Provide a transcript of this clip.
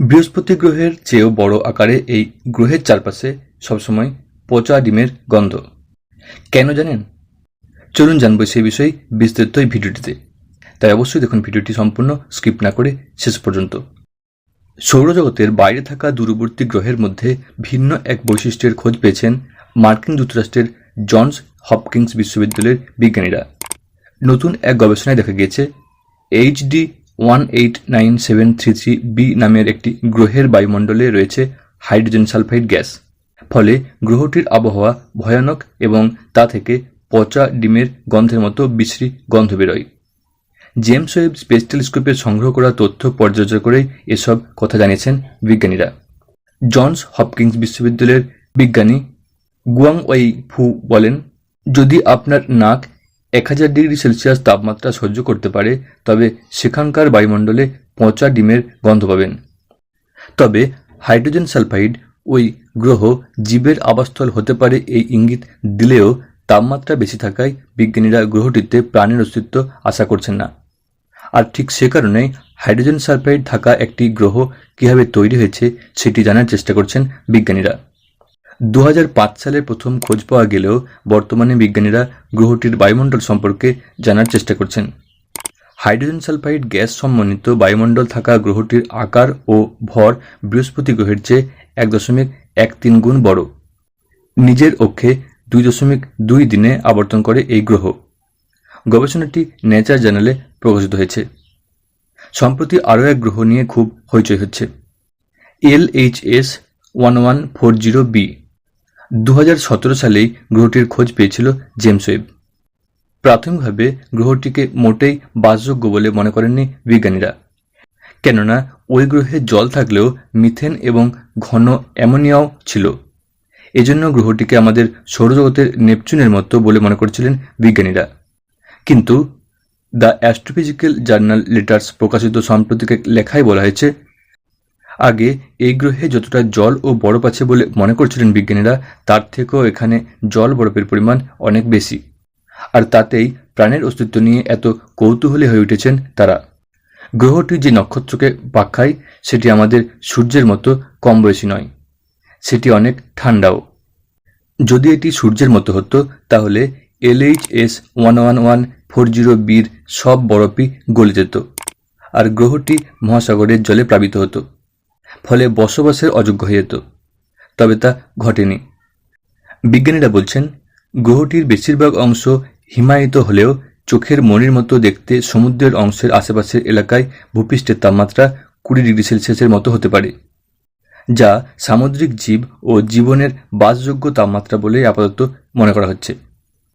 বৃহস্পতি গ্রহের চেয়েও বড় আকারে এই গ্রহের চারপাশে সবসময় পচা ডিমের গন্ধ। কেন জানেন? চলুন জানব সেই বিষয়ে বিস্তারিত এই ভিডিওটিতে। তাই অবশ্যই দেখুন ভিডিওটি সম্পূর্ণ স্কিপ না করে শেষ পর্যন্ত। সৌরজগতের বাইরে থাকা দূরবর্তী গ্রহের মধ্যে ভিন্ন এক বৈশিষ্ট্যের খোঁজ পেয়েছেন মার্কিন যুক্তরাষ্ট্রের জনস হপকিন্স বিশ্ববিদ্যালয়ের বিজ্ঞানীরা। নতুন এক গবেষণায় দেখা গিয়েছে HD one eight nine seven three three B নামের একটি গ্রহের বায়ুমণ্ডলে রয়েছে হাইড্রোজেন সালফাইড গ্যাস। ফলে গ্রহটির আবহাওয়া ভয়ানক এবং তা থেকে পচা ডিমের গন্ধের মতো বিশ্রী গন্ধ বেরোয়। জেমস ওয়েব স্পেস টেলিস্কোপের সংগ্রহ করা তথ্য পর্যালোচনা করেই এসব কথা জানিয়েছেন বিজ্ঞানীরা। জনস হপকিন্স বিশ্ববিদ্যালয়ের বিজ্ঞানী গুয়াং ওয়াই ফু বলেন, যদি আপনার নাক এক হাজার ডিগ্রি সেলসিয়াস তাপমাত্রা সহ্য করতে পারে, তবে সেখানকার বায়ুমণ্ডলে পচা ডিমের গন্ধ পাবেন। তবে হাইড্রোজেন সালফাইড ওই গ্রহ জীবের আবাসস্থল হতে পারে এই ইঙ্গিত দিলেও তাপমাত্রা বেশি থাকায় বিজ্ঞানীরা গ্রহটিতে প্রাণের অস্তিত্ব আশা করছেন না। আর ঠিক সে কারণেই হাইড্রোজেন সালফাইড থাকা একটি গ্রহ কীভাবে তৈরি হয়েছে সেটি জানার চেষ্টা করছেন বিজ্ঞানীরা। দু হাজার পাঁচ সালে প্রথম খোঁজ পাওয়া গেলেও বর্তমানে বিজ্ঞানীরা গ্রহটির বায়ুমণ্ডল সম্পর্কে জানার চেষ্টা করছেন। হাইড্রোজেন সালফাইড গ্যাস সম্বন্ধিত বায়ুমণ্ডল থাকা গ্রহটির আকার ও ভর বৃহস্পতি গ্রহের চেয়ে এক দশমিক এক তিন গুণ বড়। নিজের অক্ষে দুই দশমিক দুই দিনে আবর্তন করে এই গ্রহ। গবেষণাটি নেচার জার্নালে প্রকাশিত হয়েছে। সম্প্রতি আরও এক গ্রহ নিয়ে খুব হইচই হচ্ছে। L H S one one four zero B. দু হাজার সতেরো সালেই গ্রহটির খোঁজ পেয়েছিল জেমস ওয়েব। প্রাথমিকভাবে গ্রহটিকে মোটেই বাসযোগ্য বলে মনে করেননি বিজ্ঞানীরা। কেননা, ওই গ্রহে জল থাকলেও মিথেন এবং ঘন অ্যামোনিয়াও ছিল। এজন্য গ্রহটিকে আমাদের সৌরজগতের নেপচুনের মতো বলে মনে করছিলেন বিজ্ঞানীরা। কিন্তু, দ্য অ্যাস্ট্রোফিজিক্যাল জার্নাল লেটার্স প্রকাশিত সাম্প্রতিক লেখায় বলা হয়েছে আগে এই গ্রহে যতটা জল ও বরফ আছে বলে মনে করছিলেন বিজ্ঞানীরা, তার থেকেও এখানে জল বরফের পরিমাণ অনেক বেশি। আর তাতেই প্রাণের অস্তিত্ব নিয়ে এত কৌতূহলী হয়ে উঠেছেন তারা। গ্রহটি যে নক্ষত্রকে পাখায়, সেটি আমাদের সূর্যের মতো কম বয়সী নয়। সেটি অনেক ঠান্ডাও। যদি এটি সূর্যের মতো হতো, তাহলে LH S one one one four zero বির সব বরফই গলে যেত। আর গ্রহটি মহাসাগরের জলে প্লাবিত হতো। ফলে বসবাসের অযোগ্য হয়ে যেত। তবে তা ঘটেনি। বিজ্ঞানীরা বলছেন, গ্রহটির বেশিরভাগ অংশ হিমায়িত হলেও চোখের মনির মতো দেখতে সমুদ্রের অংশের আশেপাশের এলাকায় ভূপৃষ্ঠের তাপমাত্রা কুড়ি ডিগ্রি সেলসিয়াসের মতো হতে পারে, যা সামুদ্রিক জীব ও জীবনের বাসযোগ্য তাপমাত্রা বলে আপাতত মনে করা হচ্ছে।